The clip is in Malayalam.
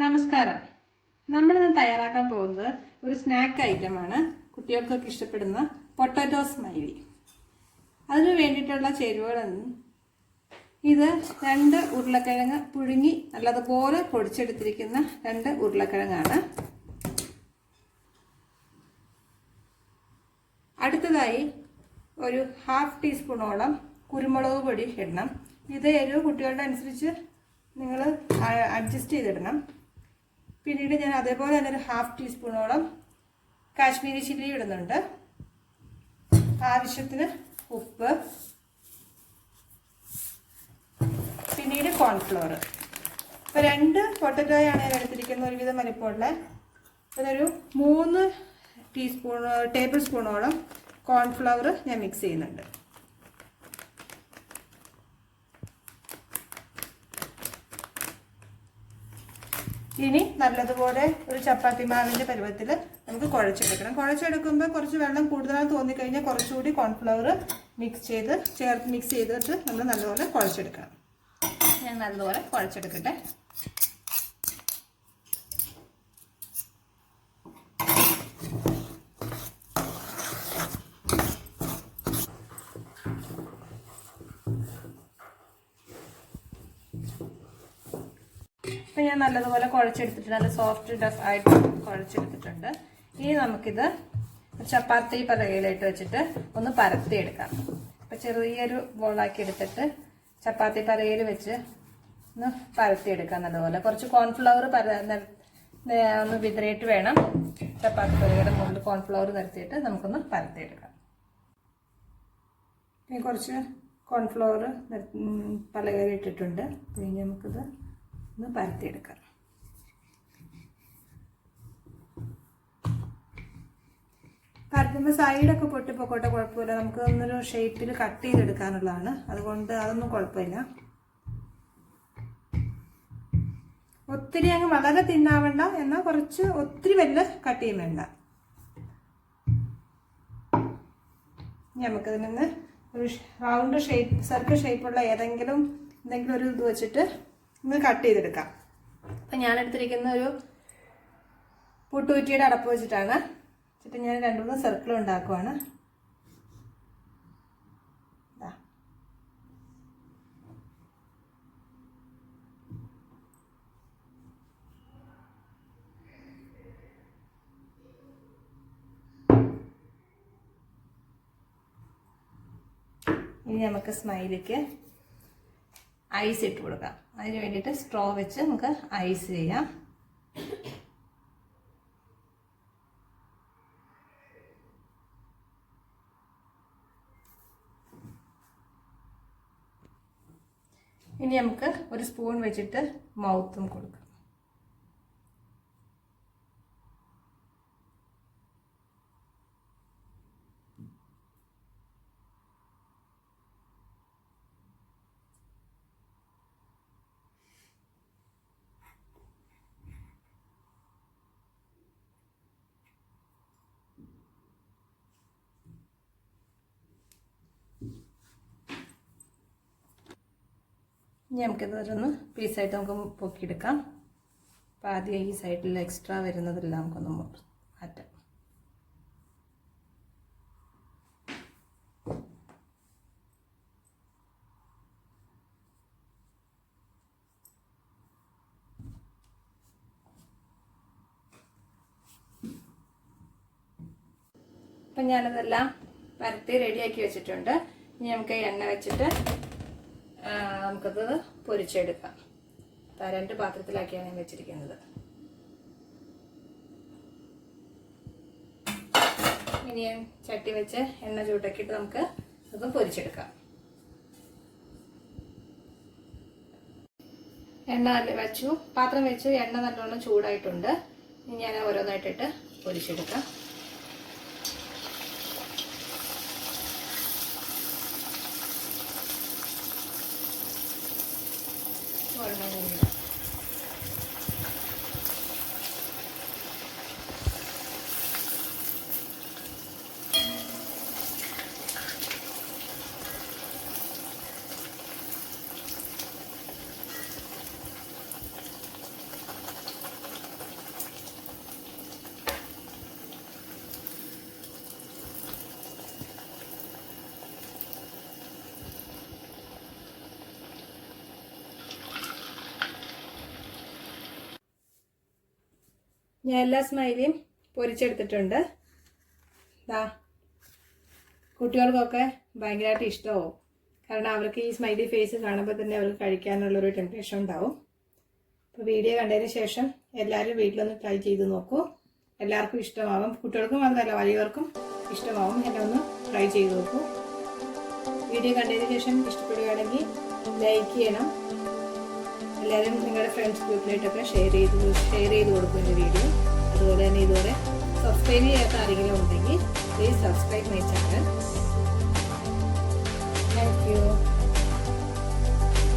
നമസ്കാരം. നമ്മളിന്ന് തയ്യാറാക്കാൻ പോകുന്നത് ഒരു സ്നാക്ക് ഐറ്റമാണ് കുട്ടികൾക്കൊക്കെ ഇഷ്ടപ്പെടുന്ന പൊട്ടാറ്റോ സ്മൈലി അതിന് വേണ്ടിയിട്ടുള്ള ചേരുവകളെന്ന് ഇത് രണ്ട് ഉരുളക്കിഴങ്ങ് പുഴുങ്ങി നല്ലതുപോലെ പൊടിച്ചെടുത്തിരിക്കുന്ന രണ്ട് ഉരുളക്കിഴങ്ങാണ്. അടുത്തതായി ഒരു ഹാഫ് ടീസ്പൂണോളം കുരുമുളക് പൊടി ഇടണം. ഇത് എരിവ് കുട്ടികളുടെ അനുസരിച്ച് നിങ്ങൾ അഡ്ജസ്റ്റ് ചെയ്തിടണം. പിന്നീട് ഞാൻ അതേപോലെ തന്നെ ഒരു ഹാഫ് ടീസ്പൂണോളം കാശ്മീരി ചില്ലി ഇടുന്നുണ്ട്. ആവശ്യത്തിന് ഉപ്പ്. പിന്നീട് കോൺഫ്ലോർ ഇപ്പോൾ രണ്ട് പൊട്ടറ്റോയാണ് ഞാൻ എടുത്തിരിക്കുന്നത്. ഒരുവിധം വലിപ്പമുള്ള. അതൊരു മൂന്ന് ടീസ്പൂൺ ടേബിൾ സ്പൂണോളം കോൺഫ്ലവർ ഞാൻ മിക്സ് ചെയ്യുന്നുണ്ട്. ഇനി നല്ലതുപോലെ ഒരു ചപ്പാത്തി മാവിന്റെ പരുവത്തിൽ നമുക്ക് കുഴച്ചെടുക്കണം. കുഴച്ചെടുക്കുമ്പോൾ കുറച്ച് വെള്ളം കൂടുതലായി തോന്നിക്കഴിഞ്ഞാൽ കുറച്ചുകൂടി കോൺഫ്ലവർ മിക്സ് ചെയ്ത് ചേർത്ത് മിക്സ് ചെയ്തിട്ട് നമ്മൾ നല്ലതുപോലെ കുഴച്ചെടുക്കണം. ഞാൻ നല്ലതുപോലെ കുഴച്ചെടുക്കട്ടെ. ഞാൻ നല്ലതുപോലെ കുഴച്ചെടുത്തിട്ടുണ്ട്. നല്ല സോഫ്റ്റ് ഡഫ് ആയിട്ട് കുഴച്ചെടുത്തിട്ടുണ്ട്. ഇനി നമുക്കിത് ചപ്പാത്തി പറയിലിട്ട് വെച്ചിട്ട് ഒന്ന് പരത്തിയെടുക്കാം. അപ്പം ചെറിയൊരു ബോളാക്കി എടുത്തിട്ട് ചപ്പാത്തി പറയിൽ വെച്ച് ഒന്ന് പരത്തിയെടുക്കാം നല്ലതുപോലെ. കുറച്ച് കോൺഫ്ലവർ പര ഒന്ന് വിതറിയിട്ട് വേണം. ചപ്പാത്തി പറയുടെ മുകളിൽ കോൺഫ്ലവർ നിരത്തിയിട്ട് നമുക്കൊന്ന് പരത്തിയെടുക്കാം. ഇനി കുറച്ച് കോൺഫ്ലവർ പലകരി ഇട്ടിട്ടുണ്ട് ഇനി നമുക്കിത് ഒന്ന് പരത്തിയെടുക്കാം. പരത്തുമ്പോൾ സൈഡൊക്കെ പൊട്ടിപ്പോക്കോട്ടെ കുഴപ്പമില്ല. നമുക്ക് ഒന്നൊരു ഷേപ്പിൽ കട്ട് ചെയ്തെടുക്കാനുള്ളതാണ്. അതുകൊണ്ട് അതൊന്നും കുഴപ്പമില്ല. ഒത്തിരി അങ്ങ് വളരെ തിന്നാവണ്ട എന്നാൽ കുറച്ച് ഒത്തിരി വല്ല കട്ട് ചെയ്യും വേണ്ട. നമുക്കതിൽ നിന്ന് ഒരു റൗണ്ട് ഷേപ്പ് സർക്കിൾ ഷേപ്പുള്ള ഏതെങ്കിലും എന്തെങ്കിലും ഒരു ഇത് വെച്ചിട്ട് ഒന്ന് കട്ട് ചെയ്തെടുക്കാം. അപ്പം ഞാൻ എടുത്തിരിക്കുന്ന ഒരു പുട്ടുകുറ്റിയുടെ അടപ്പ് വെച്ചിട്ടാണ്. വെച്ചിട്ട് ഞാൻ രണ്ട് മൂന്ന് സർക്കിൾ ഉണ്ടാക്കുവാണ്. ഇനി നമുക്ക് സ്മൈലിക്ക് ഐസ് ഇട്ട് കൊടുക്കാം. അതിന് വേണ്ടിയിട്ട് സ്ട്രോ വെച്ച് നമുക്ക് ഐസ് ചെയ്യാം. ഇനി നമുക്ക് ഒരു സ്പൂൺ വെച്ചിട്ട് മൗത്തും കൊടുക്കാം. ഇനി നമുക്കിത് ഒന്ന് പീസായിട്ട് നമുക്ക് പൊക്കിയെടുക്കാം. അപ്പോൾ ആദ്യം ഈ സൈഡിൽ എക്സ്ട്രാ വരുന്നതെല്ലാം നമുക്കൊന്ന് മാറ്റാം. അപ്പം ഞാനതെല്ലാം പരത്തി റെഡിയാക്കി വെച്ചിട്ടുണ്ട്. ഇനി നമുക്ക് എണ്ണ വെച്ചിട്ട് നമുക്കത് പൊരിച്ചെടുക്കാം. രണ്ട് പാത്രത്തിലാക്കിയാണ് ഞാൻ വെച്ചിരിക്കുന്നത്. ഇനി ഞാൻ ചട്ടി വെച്ച് എണ്ണ ചൂട്ടാക്കിയിട്ട് നമുക്ക് അത് പൊരിച്ചെടുക്കാം. എണ്ണ നല്ല വെച്ചു. പാത്രം വെച്ച് എണ്ണ നല്ലോണം ചൂടായിട്ടുണ്ട്. ഇനി ഞാൻ ഓരോന്നായിട്ടിട്ട് പൊരിച്ചെടുക്കാം. ഞാൻ എല്ലാ സ്മൈലിയും പൊരിച്ചെടുത്തിട്ടുണ്ട്. ദാ കുട്ടികൾക്കൊക്കെ ഭയങ്കരമായിട്ട് ഇഷ്ടമാവും. കാരണം അവർക്ക് ഈ സ്മൈലി ഫേസ് കാണുമ്പോൾ തന്നെ അവർക്ക് കഴിക്കാനുള്ളൊരു ടെമ്പറേഷൻ ഉണ്ടാവും. അപ്പോൾ വീഡിയോ കണ്ടതിന് ശേഷം എല്ലാവരും വീട്ടിലൊന്ന് ട്രൈ ചെയ്ത് നോക്കൂ. എല്ലാവർക്കും ഇഷ്ടമാവും. കുട്ടികൾക്കും മാത്രമല്ല വലിയവർക്കും ഇഷ്ടമാവും. എന്നെ ഒന്ന് ട്രൈ ചെയ്ത് നോക്കൂ. വീഡിയോ കണ്ടതിന് ശേഷം ഇഷ്ടപ്പെടുകയാണെങ്കിൽ ലൈക്ക് ചെയ്യണം. എല്ലാവരും നിങ്ങളുടെ ഫ്രണ്ട്സ് ഗ്രൂപ്പിലായിട്ടൊക്കെ ഷെയർ ചെയ്ത് ഷെയർ ചെയ്ത് കൊടുക്കും എന്റെ വീഡിയോ അതുപോലെ തന്നെ ഇതുവരെ സബ്സ്ക്രൈബ് ചെയ്യാത്ത ആരെങ്കിലും ഉണ്ടെങ്കിൽ please subscribe my channel thank you